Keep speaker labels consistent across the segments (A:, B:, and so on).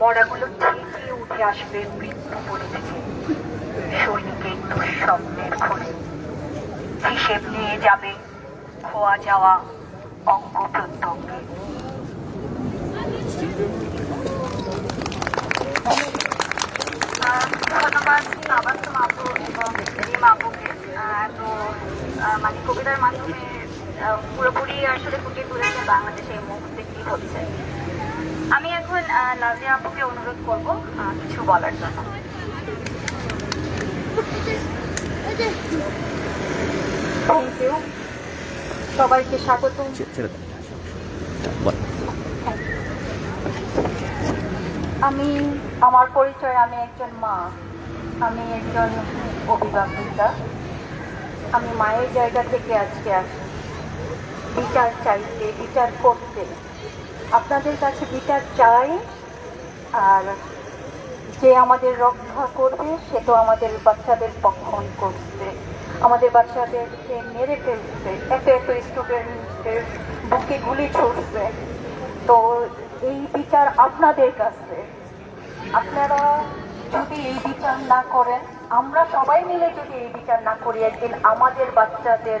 A: মরাগুলো ঠিকই উঠে আসবে মৃত্যু পড়ে থেকে সৈনিকের দুঃস্বপ্নের ঘরে হিসেব নিয়ে যাবে খোয়া যাওয়া অঙ্গ প্রত্যঙ্গে।
B: ধন্যবাদ তাবাসুম আপু এবং রিমা আপুকে তো মানে কবিতার মাধ্যমে পুরোপুরি আসলে ফুটিয়ে তুলেছে বাংলাদেশে এই মুহূর্তে কি হচ্ছে। আমি এখন নাজিয়া আপুকে অনুরোধ করব কিছু বলার জন্য।
A: থ্যাংক ইউ সবাইকে স্বাগত। আমি আমার পরিচয় আমি একজন মা। আমি একজন অভিভাবিকা আমি মায়ের জায়গা থেকে আজকে আসি। বিচার চাইতে বিচার করতে। আপনাদের কাছে বিচার চাই, আর যে আমাদের রক্ষা করবে, সে তো আমাদের বাচ্চাদের পক্ষণ করছে। আমাদের বাচ্চাদেরকে মেরে ফেলছে এত এত স্টুডেন্টের বুকে গুলি ছুটছে তো এই বিচার আপনাদের কাছে। আপনারা যদি এই বিচার না করেন, আমরা সবাই মিলে যদি এই বিচার না করি, একদিন আমাদের বাচ্চাদের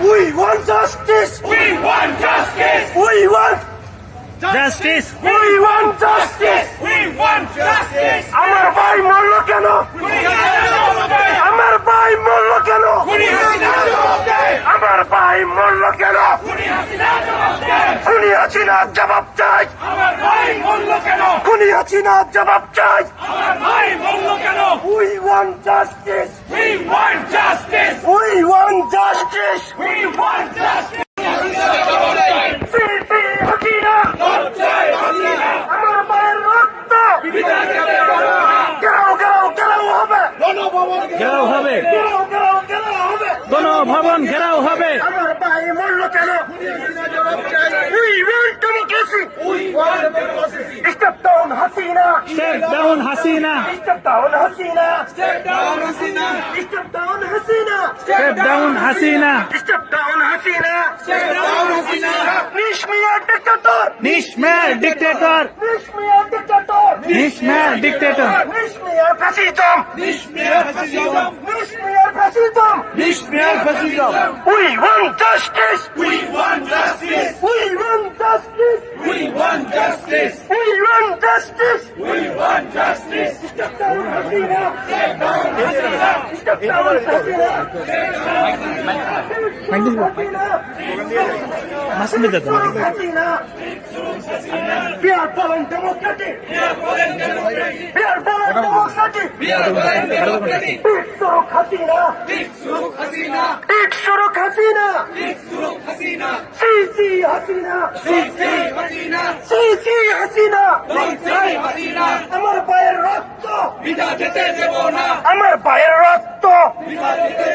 C: We want justice! We want justice! We want
D: justice
C: We want justice! We want justice! আমার ভাই মরল কেন আমার হাসিনা জবাব চাই খুনি হাসিনা জবাব চাই We want justice!
E: We want justice!
C: We want justice!
E: We want justice!
C: Shri
D: Ganabhaban ঘেরাও হবে!
C: Step down Hasina!
D: Hasina
C: Step down Hasina!
E: Step down, Hasina!
C: Step down Hasina!
D: Step down Hasina
C: Step down Hasina!
E: Step down,
C: Nishmer dictator.
D: Nishmer dictator.
C: Nishmer dictator.
D: Nishmer dictator.
C: Nishmer fascism.
E: Nishmer fascism.
C: Nishmer fascism.
E: Nishmer fascism.
C: We want justice.
E: We want justice.
C: We want justice.
E: We want justice.
C: We want justice.
E: We want justice.
C: Step down, Hasina. Step down, Hasina. Step down, Hasina. We are foreign democratic.
E: We are foreign democratic.
C: We are foreign democratic.
E: We are foreign democratic.
C: It's Suruk Hasina.
E: It's Suruk Hasina.
C: It's Suruk Hasina.
E: It's Suruk Hasina.
C: CC Hasina.
E: CC
C: আমার পায়ের রক্ত।
E: বিদা যেতে দেব না।
C: আমার পায়ের রক্ত।
E: বিদা যেতে